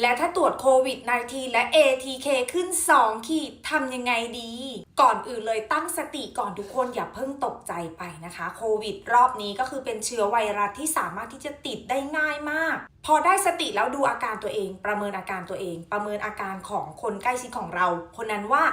และถ้าตรวจโควิด -19 และ ATK ขึ้น 2 ขีดทำยังไงดี ก่อนอื่นเลยตั้งสติก่อนทุกคนอย่าเพิ่งตกใจไปนะคะ โควิด รอบนี้ก็คือเป็นเชื้อไวรัสที่สามารถที่จะติดได้ง่ายมาก พอได้สติแล้วดูอาการตัวเอง ประเมินอาการตัวเอง ประเมินอาการของคนใกล้ชิดของเรา คนนั้นว่า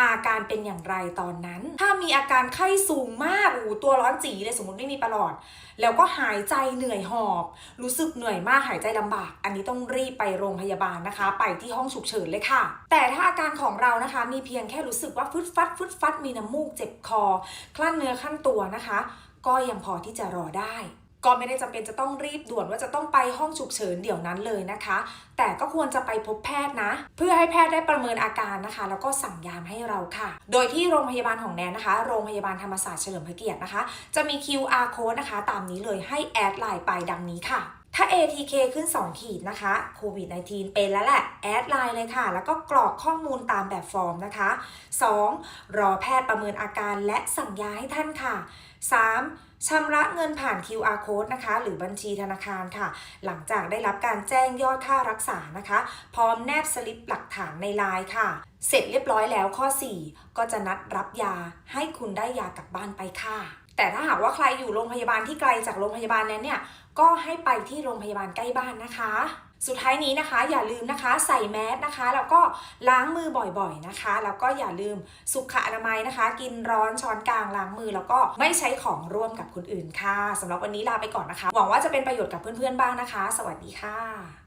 อาการเป็นอย่างไรตอนนั้น ถ้ามีอาการไข้สูงมากอูตัวร้อนจีเลยสมมติไม่มีประหลอด แล้วก็หายใจเหนื่อยหอบ รู้สึกเหนื่อยมากหายใจลำบาก อันนี้ต้องรีบไปโรงพยาบาลนะคะ ไปที่ห้องฉุกเฉินเลยค่ะ แต่ถ้าอาการของเรานะคะ มีเพียงแค่รู้สึกว่าฟึดฟัดฟึดฟัดมีน้ำมูกเจ็บคอ คลั่นเนื้อขั้นตัวนะคะ ก็ยังพอที่จะรอได้ ก็ไม่ได้จำเป็นจะต้องรีบด่วนว่าจะต้องไปห้องฉุกเฉินเดี๋ยวนั้นเลยนะคะ แต่ก็ควรจะไปพบแพทย์นะ เพื่อให้แพทย์ได้ประเมินอาการนะคะ แล้วก็สั่งยามให้เราค่ะ โดยที่โรงพยาบาลของแนนนะคะ โรงพยาบาลธรรมศาสตร์เฉลิมพระเกียรตินะคะ จะมี QR code นะคะ ตามนี้เลยให้แอดไลน์ไปดังนี้ค่ะ ถ้า ATK ขึ้น 2 ขีดนะคะโควิด -19 เป็นแล้วแหละ แอดไลน์เลยค่ะ แล้วก็กรอกข้อมูลตามแบบฟอร์มนะคะ 2. รอแพทย์ประเมินอาการและสั่งยาให้ท่านค่ะ 3. ชำระเงินผ่าน QR code นะคะ หรือบัญชีธนาคารค่ะ หลังจากได้รับการแจ้งยอดค่ารักษานะคะ พร้อมแนบสลิปหลักฐานในไลน์ค่ะ เสร็จเรียบร้อยแล้วข้อ 4 ก็จะนัดรับยาให้คุณได้ยากลับบ้านไปค่ะ แต่ถ้าหากว่าใครอยู่โรงพยาบาลที่ไกลจากโรงพยาบาลนั้นเนี่ยก็ให้ไปที่โรงพยาบาลใกล้บ้านนะคะ สุดท้ายนี้นะคะอย่าลืมนะคะ ใส่แมสนะคะ แล้วก็ล้างมือบ่อยๆนะคะ แล้วก็อย่าลืมสุขอนามัยนะคะ กินร้อนช้อนกลางล้างมือ แล้วก็ไม่ใช้ของร่วมกับคนอื่นค่ะสำหรับวันนี้ลาไปก่อนนะคะ หวังว่าจะเป็นประโยชน์กับเพื่อนๆบ้างนะคะ สวัสดีค่ะ